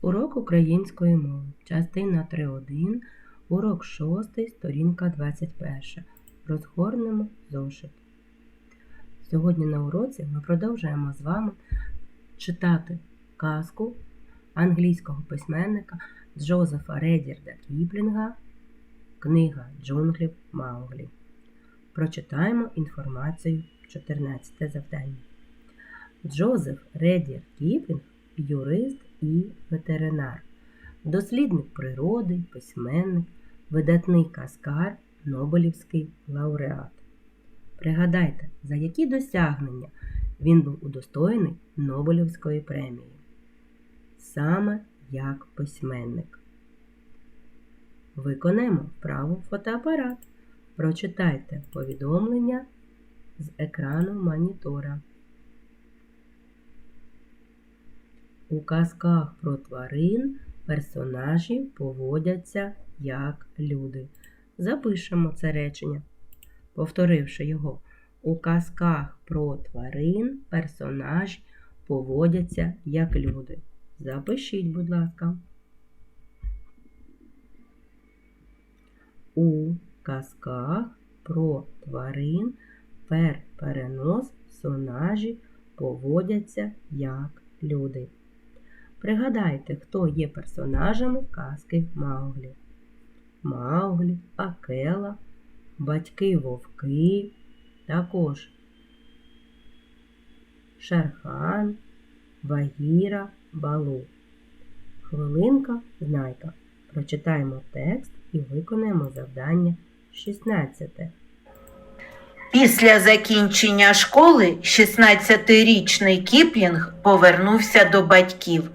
Урок української мови. Частина 3.1. Урок 6. Сторінка 21. Розгорнемо зошит. Сьогодні на уроці ми продовжуємо з вами читати казку англійського письменника Джозефа Редірда Кіплінга Книга джунглів Мауглі. Прочитаємо інформацію 14 завдання. Джозеф Редір Кіплінг юрист і ветеринар, дослідник природи, письменник, видатний каскар, Нобелівський лауреат. Пригадайте, за які досягнення він був удостоєний Нобелівської премії. Саме як письменник. Виконаємо вправу фотоапарат. Прочитайте повідомлення з екрану монітора. У казках про тварин персонажі поводяться як люди. Запишемо це речення, повторивши його. У казках про тварин персонажі поводяться як люди. Запишіть, будь ласка. У казках про тварин пер перенос персонажі поводяться як люди. Пригадайте, хто є персонажами казки Мауглі. Мауглі, Акела, батьки вовки, також Шерхан, Багіра, Балу. Хвилинка, знайка. Прочитаємо текст і виконаємо завдання 16. Після закінчення школи 16-річний Кіплінг повернувся до батьків.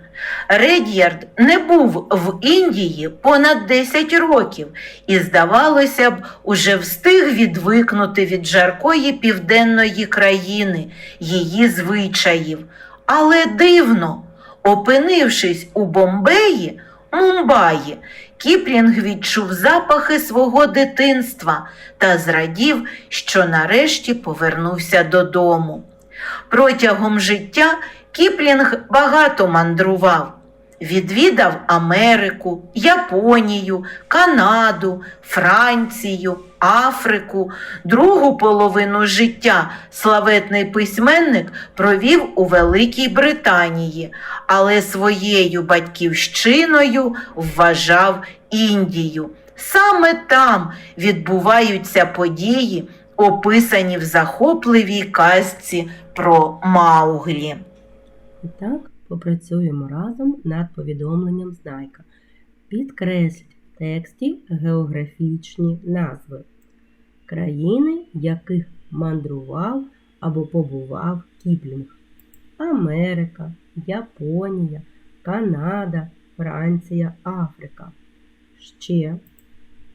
Ред'ярд не був в Індії понад 10 років і, здавалося б, уже встиг відвикнути від жаркої південної країни, її звичаїв. Але дивно, опинившись у Бомбеї, Мумбаї, Кіплінг відчув запахи свого дитинства та зрадів, що нарешті повернувся додому. Протягом життя Кіплінг багато мандрував. Відвідав Америку, Японію, Канаду, Францію, Африку. Другу половину життя славетний письменник провів у Великій Британії, але своєю батьківщиною вважав Індію. Саме там відбуваються події, описані в захопливій казці про Мауглі. І так, попрацюємо разом над повідомленням знайка. Підкресліть в тексті географічні назви країни, яких мандрував або побував Кіплінг. Америка, Японія, Канада, Франція, Африка. Ще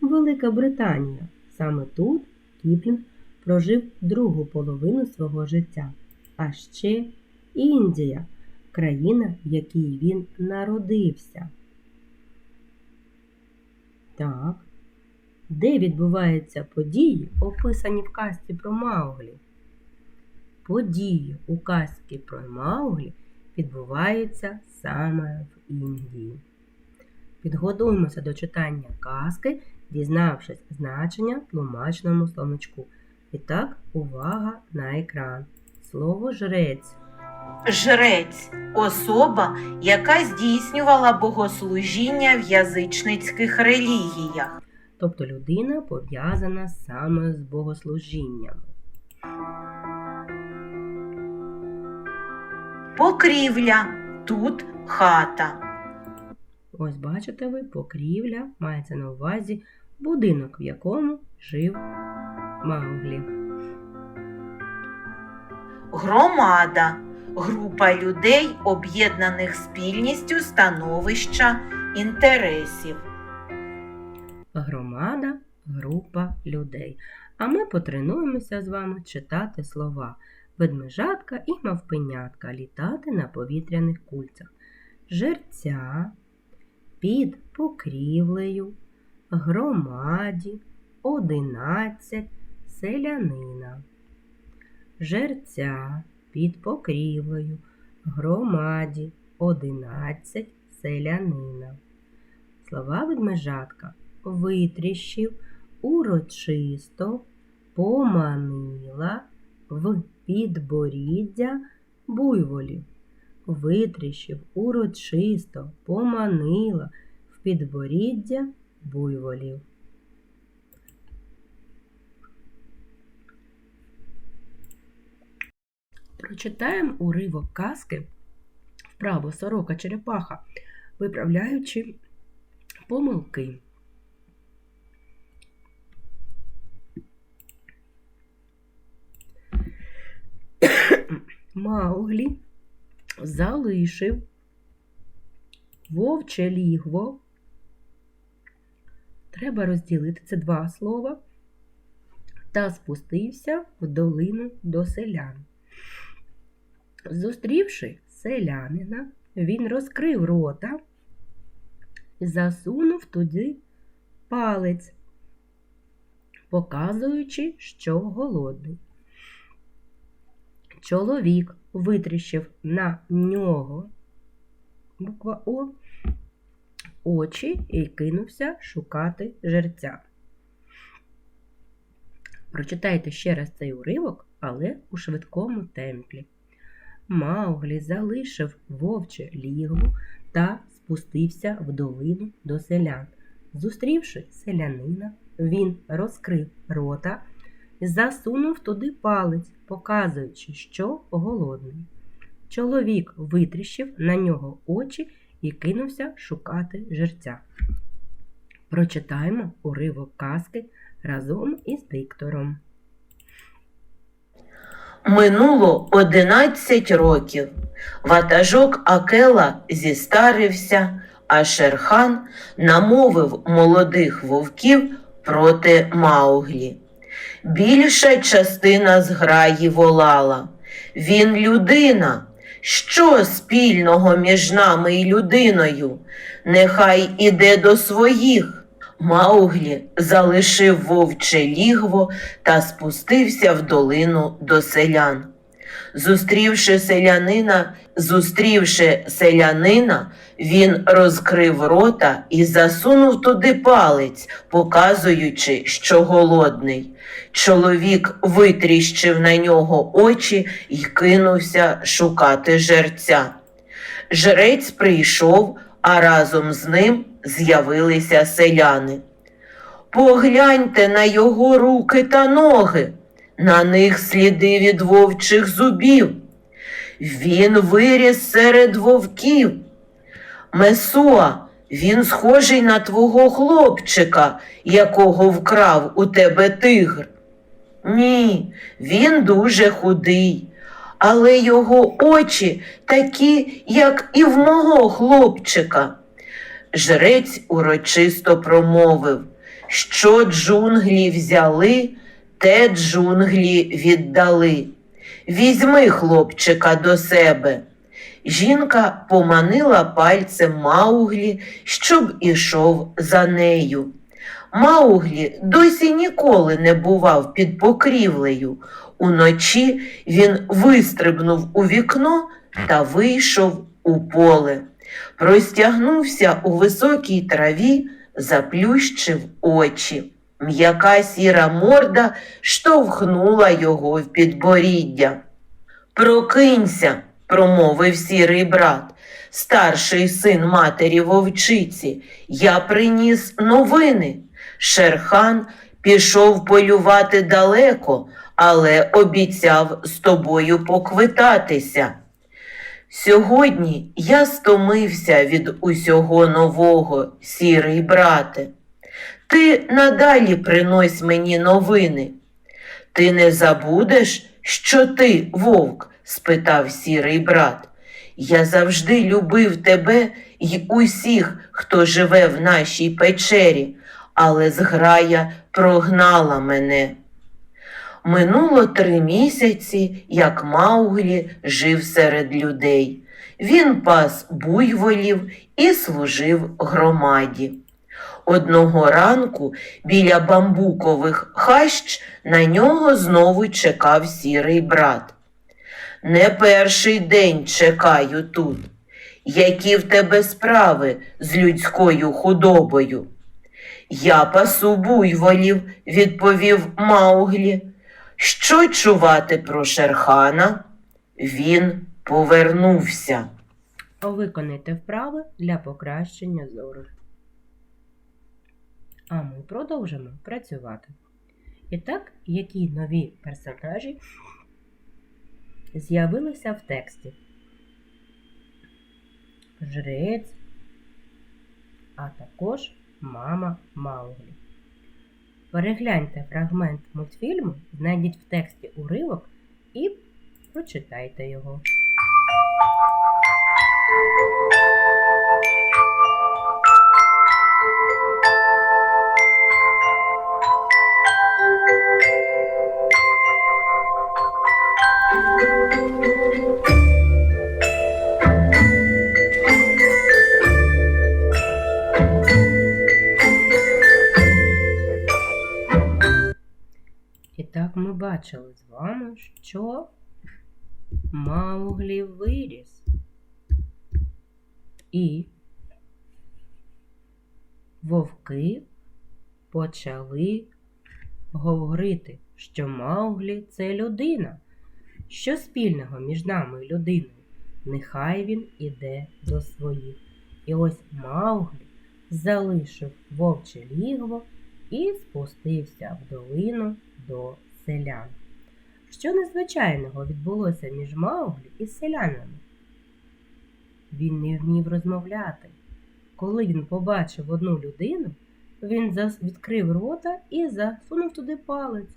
Велика Британія. Саме тут Кіплінг прожив другу половину свого життя. А ще Індія країна, в якій він народився. Так. Де відбуваються події, описані в казці про Мауглі? Події у казці про Мауглі відбуваються саме в Індії. Підготуємося до читання казки, дізнавшись значення тлумачному словничку. І так, увага на екран. Слово жрець. Жрець особа, яка здійснювала богослужіння в язичницьких релігіях. тобто людина пов'язана саме з богослужінням. Покрівля тут хата. Ось бачите ви, покрівля мається на увазі будинок, в якому жив Мауглі. Громада група людей, об'єднаних спільністю становища інтересів. Громада група людей. А ми потренуємося з вами читати слова ведмежатка і мавпенятка літати на повітряних кульцях. Жерця під покрівлею, громаді, одинадцять, селянина. Жерця під покрівлею, громаді, одинадцять, селянина. Слова ведмежатка витріщив, урочисто, поманила в підборіддя буйволів. Витріщив, урочисто, поманила в підборіддя буйволів. Прочитаємо уривок казки вправо сорока черепаха, виправляючи помилки. Мауглі залишив вовче лігво. Треба розділити це два слова та спустився в долину до селян. Зустрівши селянина, він розкрив рота і засунув туди палець, показуючи, що голодний. Чоловік витріщив на нього буква О очі і кинувся шукати жерця. Прочитайте ще раз цей уривок, але у швидкому темпі. Мауглі залишив вовче лігву та спустився в долину до селян. Зустрівши селянина, він розкрив рота засунув туди палець, показуючи, що голодний. Чоловік витріщив на нього очі і кинувся шукати жерця. Прочитаємо уривок казки разом із диктором. Минуло одинадцять років. Ватажок Акела зістарився, а Шерхан намовив молодих вовків проти Мауглі. Більша частина зграї волала. Він людина. Що спільного між нами і людиною? Нехай іде до своїх. Мауглі залишив вовче лігво та спустився в долину до селян. Зустрівши селянина, зустрівши селянина, він розкрив рота і засунув туди палець, показуючи, що голодний. Чоловік витріщив на нього очі і кинувся шукати жерця. Жрець прийшов, а разом з ним з'явилися селяни. Погляньте на його руки та ноги, на них сліди від вовчих зубів. Він виріс серед вовків. Месоа, він схожий на твого хлопчика, якого вкрав у тебе тигр. Ні, він дуже худий, але його очі такі, як і в мого хлопчика. Жрець урочисто промовив, що джунглі взяли, те джунглі віддали. Візьми хлопчика до себе. Жінка поманила пальцем Мауглі, щоб ішов за нею. Мауглі досі ніколи не бував під покрівлею. Уночі він вистрибнув у вікно та вийшов у поле. Простягнувся у високій траві, заплющив очі. М'яка сіра морда штовхнула його в підборіддя. Прокинься, промовив сірий брат, старший син матері вовчиці. Я приніс новини. Шерхан пішов полювати далеко, але обіцяв з тобою поквитатися. Сьогодні я стомився від усього нового, сірий брате. Ти надалі принось мені новини. Ти не забудеш, що ти вовк? спитав сірий брат. Я завжди любив тебе й усіх, хто живе в нашій печері, але зграя прогнала мене. Минуло три місяці, як Мауглі жив серед людей. Він пас буйволів і служив громаді. Одного ранку біля бамбукових хащ на нього знову чекав сірий брат. Не перший день чекаю тут. які в тебе справи з людською худобою? Я пасу буйволів, відповів Мауглі. Що чувати про Шерхана? Він повернувся. Виконайте вправи для покращення зору. А ми продовжимо працювати. І так, які нові персонажі з'явилися в тексті? Жрець, а також мама Мауглі. Перегляньте фрагмент мультфільму, знайдіть в тексті уривок і прочитайте його. Бачили з вами, що Мауглі виріс. І вовки почали говорити, що Мауглі це людина. Що спільного між нами і людиною? Нехай він іде до своїх. І ось Мауглі залишив вовче лігво і спустився в долину до селян. Що незвичайного відбулося між Мауглі і селянами? Він не вмів розмовляти. Коли він побачив одну людину, він відкрив рота і засунув туди палець.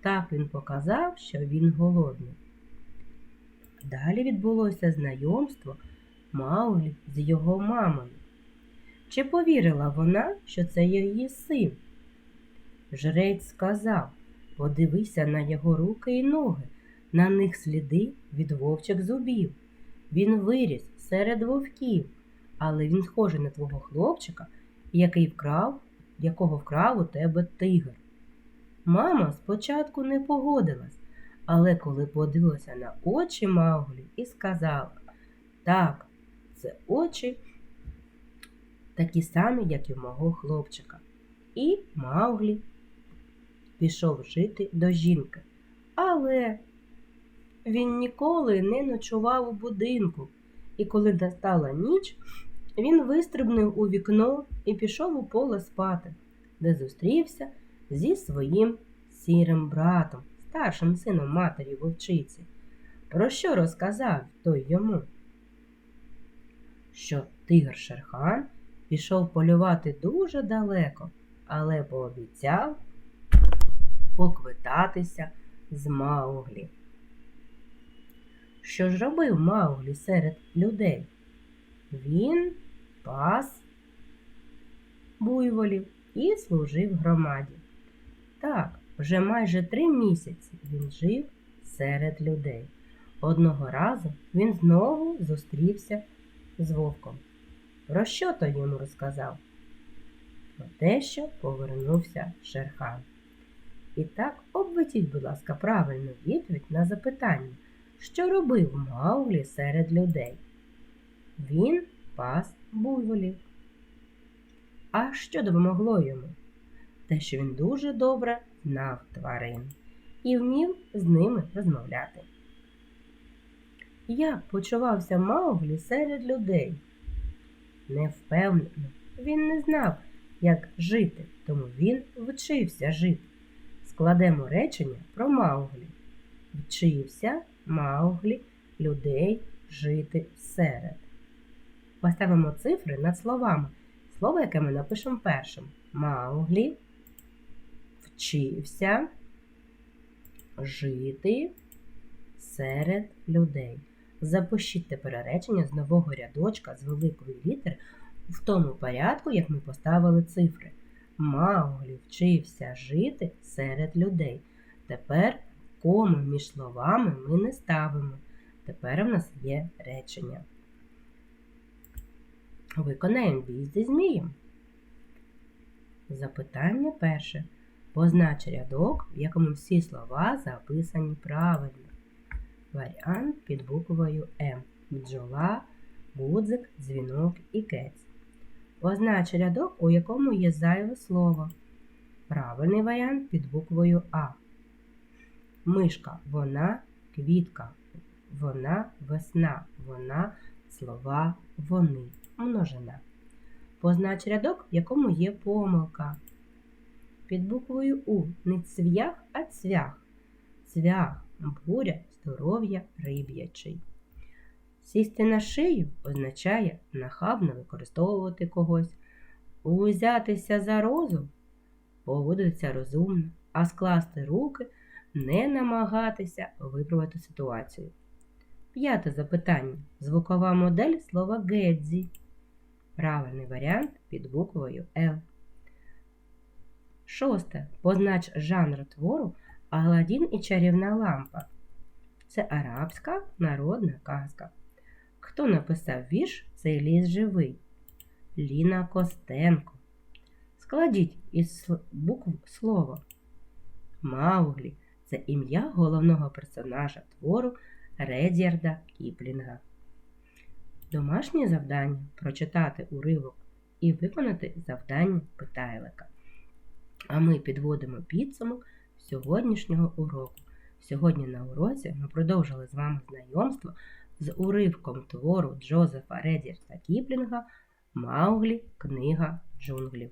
Так він показав, що він голодний. Далі відбулося знайомство Мауглі з його мамою. Чи повірила вона, що це її син? Жрець сказав подивися на його руки і ноги, на них сліди від вовчих зубів. Він виріс серед вовків, але він схожий на твого хлопчика, який вкрав, якого вкрав у тебе тигр. Мама спочатку не погодилась, але коли подивилася на очі Мауглі і сказала так, це очі такі самі, як і в мого хлопчика. І Мауглі пішов жити до жінки. Але він ніколи не ночував у будинку, і коли настала ніч, він вистрибнув у вікно і пішов у поле спати, де зустрівся зі своїм сірим братом, старшим сином матері вовчиці. Про що розказав той йому? Що тигр Шерхан пішов полювати дуже далеко, але пообіцяв поквитатися з Мауглі. Що ж робив Мауглі серед людей? Він пас буйволів і служив громаді. Так, вже майже три місяці він жив серед людей. Одного разу він знову зустрівся з вовком. Про що той йому розказав? Про те, що повернувся Шерхан. І так обведіть, будь ласка, правильну відповідь на запитання, що робив Мауглі серед людей. Він пас буйволів. А що допомогло йому? Те, що він дуже добре знав тварин і вмів з ними розмовляти. Як почувався Мауглі серед людей? Невпевнено, він не знав, як жити, тому він вчився жити. Складемо речення про Мауглі. Вчився Мауглі людей жити серед. Поставимо цифри над словами. Слово, яке ми напишемо першим. Мауглі вчився жити серед людей. Запишіть тепер речення з нового рядочка з великої літери в тому порядку, як ми поставили цифри. Мауглі вчився жити серед людей. Тепер кому між словами ми не ставимо. Тепер в нас є речення. Виконаємо бій зі змієм. Запитання перше. Познач рядок, в якому всі слова записані правильно. Варіант під буквою М. Бджола гудзик, дзвінок і кець. Познач рядок, у якому є зайве слово. Правильний варіант під буквою А. Мишка, вона, квітка, вона, весна, вона, слова, вони, множина. Познач рядок, в якому є помилка. Під буквою У не цвях, а цвях. Цвях, буря, здоров'я, риб'ячий. Сісти на шию означає нахабно використовувати когось. Узятися за розум поводитися розумно, а скласти руки не намагатися виправити ситуацію. П'яте запитання. Звукова модель слова Гедзі. Правильний варіант під буквою Л. Шосте. Познач жанр твору Аладдін і чарівна лампа. Це арабська народна казка. Хто написав вірш Цей ліс живий? Ліна Костенко. Складіть із букв слово. Мауглі це ім'я головного персонажа твору Редзярда Кіплінга. Домашнє завдання прочитати уривок і виконати завдання питайлика. А ми підводимо підсумок сьогоднішнього уроку. Сьогодні на уроці ми продовжили з вами знайомство з уривком твору Джозефа Редірта Кіплінга Мауглі Книга джунглів.